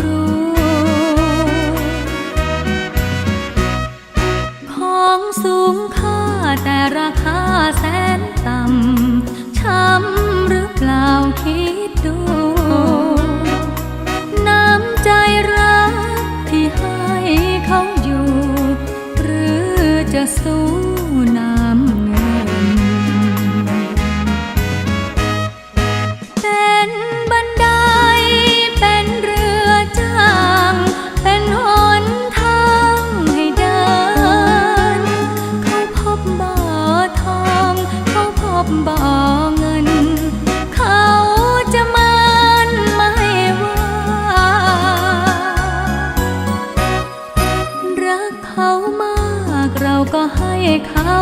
รู้ ของสูงค่าแต่ราคาแสนต่ำ ช้ำหรือเปล่าคิดดู น้ำใจรักที่ให้เขาอยู่ หรือจะสู้ ก็ให้เขา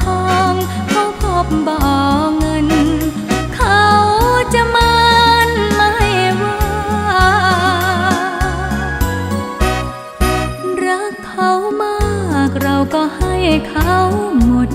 ทางเขาพบบ่อเงิน เขาจะมันไม่ว่า รักเขามากเราก็ให้เขาหมด